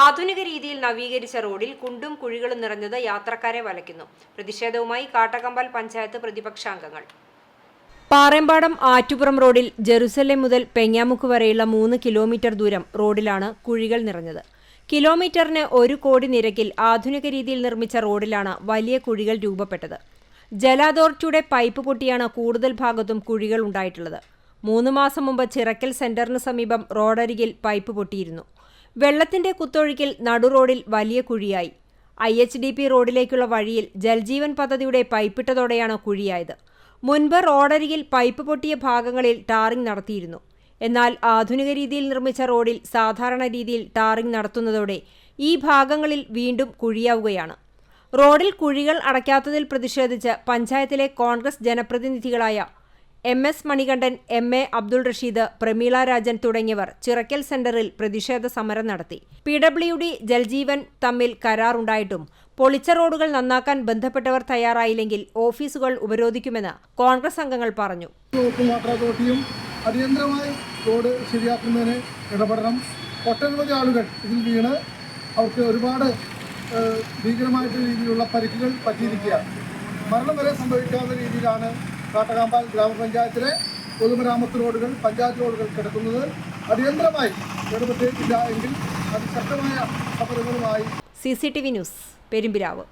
ആധുനിക രീതിയിൽ നവീകരിച്ച റോഡിൽ കുണ്ടും കുഴികളും നിറഞ്ഞത് യാത്രക്കാരെ വലയ്ക്കുന്നു. പ്രതിഷേധവുമായി കാട്ടകമ്പൽ പഞ്ചായത്ത് പ്രതിപക്ഷാംഗങ്ങൾ. പാറേമ്പാടം ആറ്റുപുറം റോഡിൽ ജെറുസലേം മുതൽ പെങ്ങാമുക്ക് വരെയുള്ള മൂന്ന് കിലോമീറ്റർ ദൂരം റോഡിലാണ് കുഴികൾ നിറഞ്ഞത്. കിലോമീറ്ററിന് ഒരു കോടി നിരക്കിൽ ആധുനിക രീതിയിൽ നിർമ്മിച്ച റോഡിലാണ് വലിയ കുഴികൾ രൂപപ്പെട്ടത്. ജല അതോറിറ്റിയുടെ പൈപ്പ് പൊട്ടിയാണ് കൂടുതൽ ഭാഗത്തും കുഴികൾ ഉണ്ടായിട്ടുള്ളത്. മൂന്ന് മാസം മുമ്പ് ചിറക്കൽ സെന്ററിന് സമീപം റോഡരികിൽ പൈപ്പ് പൊട്ടിയിരുന്നു. വെള്ളത്തിന്റെ കുത്തൊഴുക്കിൽ നടുറോഡിൽ വലിയ കുഴിയായി. ഐ എച്ച് ഡി പി റോഡിലേക്കുള്ള വഴിയിൽ ജൽജീവൻ പദ്ധതിയുടെ പൈപ്പിട്ടതോടെയാണ് കുഴിയായത്. മുൻപ് റോഡരികിൽ പൈപ്പ് പൊട്ടിയ ഭാഗങ്ങളിൽ ടാറിംഗ് നടത്തിയിരുന്നു. എന്നാൽ ആധുനിക രീതിയിൽ നിർമ്മിച്ച റോഡിൽ സാധാരണ രീതിയിൽ ടാറിംഗ് നടത്തുന്നതോടെ ഈ ഭാഗങ്ങളിൽ വീണ്ടും കുഴിയാവുകയാണ്. റോഡിൽ കുഴികൾ അടയ്ക്കാത്തതിൽ പ്രതിഷേധിച്ച് പഞ്ചായത്തിലെ Congress ജനപ്രതിനിധികളായ M S Manikandan M A Abdul Rasheed Prameela Rajan തുടങ്ങിയവർ ചിറക്കൽ സെന്ററിൽ പ്രതിഷേധ സമരം നടത്തി. പി ഡബ്ല്യു ഡി ജൽജീവൻ തമ്മിൽ കരാറുണ്ടായിട്ടും പൊളിച്ച റോഡുകൾ നന്നാക്കാൻ ബന്ധപ്പെട്ടവർ തയ്യാറായില്ലെങ്കിൽ ഓഫീസുകൾ ഉപരോധിക്കുമെന്ന് കോൺഗ്രസ് അംഗങ്ങൾ പറഞ്ഞു. അടിയന്തരമായി റോഡ് ശരിയാക്കുന്നതിന് ഇടപെടണം. ഒട്ടനവധി ആളുകൾ ഇതിൽ വീണ് അവർക്ക് ഒരുപാട് ഭീകരമായിട്ടുള്ള രീതിയിലുള്ള പരിക്കുകൾ പറ്റിയിരിക്കുക മരണം വരെ സംഭവിക്കാവുന്ന രീതിയിലാണ് കാട്ടകാമ്പാൽ ഗ്രാമപഞ്ചായത്തിലെ പൊതുമരാമത്ത് റോഡുകൾ പഞ്ചായത്ത് റോഡുകൾ കിടക്കുന്നത് അടിയന്തരമായി ഇടപെട്ടില്ല എങ്കിൽ അതിശക്തമായ സമരങ്ങളുമായി C C T V news Perumbavoor.